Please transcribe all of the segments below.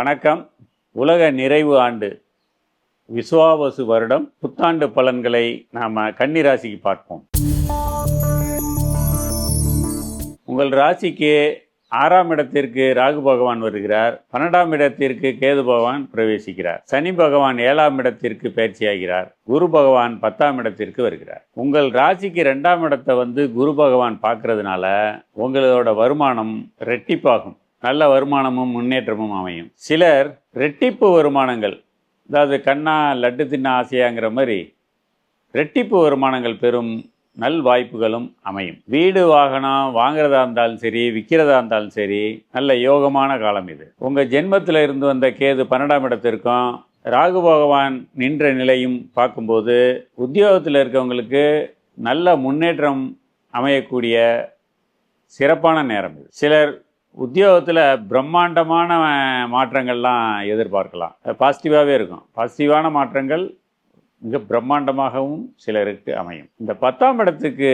வணக்கம். உலக நிறைவு ஆண்டு விசுவாவசு வருடம். புத்தாண்டு பலன்களை நாம் கன்னி ராசிக்கு பார்ப்போம். உங்கள் ராசிக்கு ஆறாம் இடத்திற்கு ராகு பகவான் வருகிறார். பன்னெண்டாம் இடத்திற்கு கேது பகவான் பிரவேசிக்கிறார். சனி பகவான் ஏழாம் இடத்திற்கு பயிற்சியாகிறார். குரு பகவான் பத்தாம் இடத்திற்கு வருகிறார். உங்கள் ராசிக்கு ரெண்டாம் இடத்தை வந்து குரு பகவான் பார்க்கறதுனால உங்களோட வருமானம் ரெட்டிப்பாகும். நல்ல வருமானமும் முன்னேற்றமும் அமையும். சிலர் ரெட்டிப்பு வருமானங்கள் அதாவது கண்ணா லட்டு தின்ன ஆசையாங்கிற மாதிரி ரெட்டிப்பு வருமானங்கள் பெறும் நல் வாய்ப்புகளும் அமையும். வீடு வாகனம் வாங்குறதா இருந்தாலும் சரி விற்கிறதா இருந்தாலும் சரி நல்ல யோகமான காலம் இது. உங்கள் ஜென்மத்தில் இருந்து வந்த கேது பன்னெண்டாம் இடத்திற்கும் ராகு பகவான் நின்ற நிலையும் பார்க்கும்போது உத்தியோகத்தில் இருக்கவங்களுக்கு நல்ல முன்னேற்றம் அமையக்கூடிய சிறப்பான நேரம் இது. சிலர் உத்தியோகத்தில் பிரம்மாண்டமான மாற்றங்கள்லாம் எதிர்பார்க்கலாம். பாசிட்டிவாகவே இருக்கும். பாசிட்டிவான மாற்றங்கள் மிக பிரம்மாண்டமாகவும் சிலருக்கு அமையும். இந்த பத்தாம் இடத்துக்கு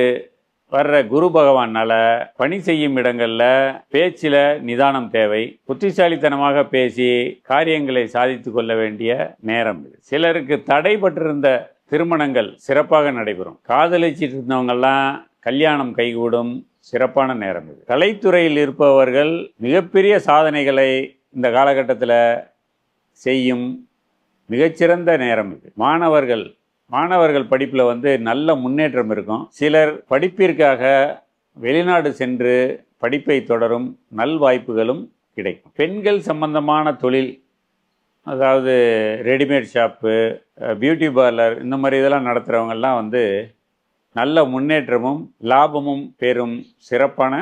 வர்ற குரு பகவானால் பணி செய்யும் இடங்களில் பேச்சில் நிதானம் தேவை. புத்திசாலித்தனமாக பேசி காரியங்களை சாதித்து கொள்ள வேண்டிய நேரம் இது. சிலருக்கு தடைபட்டிருந்த திருமணங்கள் சிறப்பாக நடைபெறும். காதலிச்சிட்டு இருந்தவங்கெல்லாம் கல்யாணம் கைகூடும். சிறப்பான நேரம் இது. கலைத்துறையில் இருப்பவர்கள் மிகப்பெரிய சாதனைகளை இந்த காலகட்டத்தில் செய்யும் மிகச்சிறந்த நேரம் இது. மாணவர்கள் மாணவர்கள் படிப்பில் வந்து நல்ல முன்னேற்றம் இருக்கும். சிலர் படிப்பிற்காக வெளிநாடு சென்று படிப்பை தொடரும் நல் வாய்ப்புகளும் கிடைக்கும். பெண்கள் சம்பந்தமான தொழில் அதாவது ரெடிமேட் ஷாப்பு பியூட்டி பார்லர் இந்த மாதிரி இதெல்லாம் நடத்துகிறவங்கெல்லாம் வந்து நல்ல முன்னேற்றமும் லாபமும் பெறும் சிறப்பான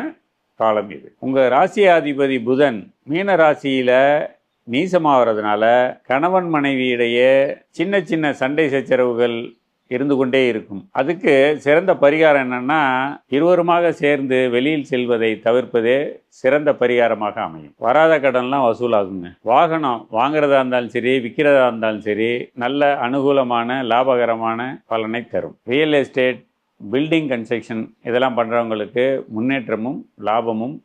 காலம் இது. உங்கள் ராசியாதிபதி புதன் மீன ராசியில் நீசமாகிறதுனால கணவன் மனைவியிடையே சின்ன சின்ன சண்டை சச்சரவுகள் இருந்து கொண்டே இருக்கும். அதுக்கு சிறந்த பரிகாரம் என்னன்னா இருவருமாக சேர்ந்து வெளியில் செல்வதை தவிர்ப்பதே சிறந்த பரிகாரமாக அமையும். வராத கடன்லாம் வசூலாகுங்க. வாகனம் வாங்குறதா இருந்தாலும் சரி விற்கிறதா இருந்தாலும் சரி நல்ல அனுகூலமான லாபகரமான பலனை தரும். ரியல் எஸ்டேட் பில்டிங் கன்ஸ்ட்ரக்ஷன் இதெல்லாம் பண்ணுறவங்களுக்கு முன்னேற்றமும் லாபமும்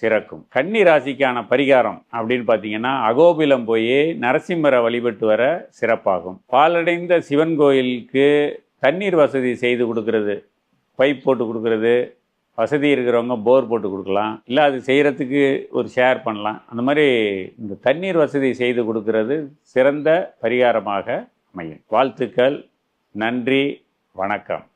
சிறக்கும். கன்னி ராசிக்கான பரிகாரம் அப்படின்னு பார்த்தீங்கன்னா அகோபிலம் போய் நரசிம்மரை வழிபட்டு வர சிறப்பாகும். பாலடைந்த சிவன் கோயிலுக்கு தண்ணீர் வசதி செய்து கொடுக்கறது. பைப் போட்டு கொடுக்கறது. வசதி இருக்கிறவங்க போர் போட்டு கொடுக்கலாம். இல்லை அது செய்கிறதுக்கு ஒரு ஷேர் பண்ணலாம். அந்த மாதிரி இந்த தண்ணீர் வசதி செய்து கொடுக்கறது சிறந்த பரிகாரமாக அமையும். வாழ்த்துக்கள். நன்றி. வணக்கம்.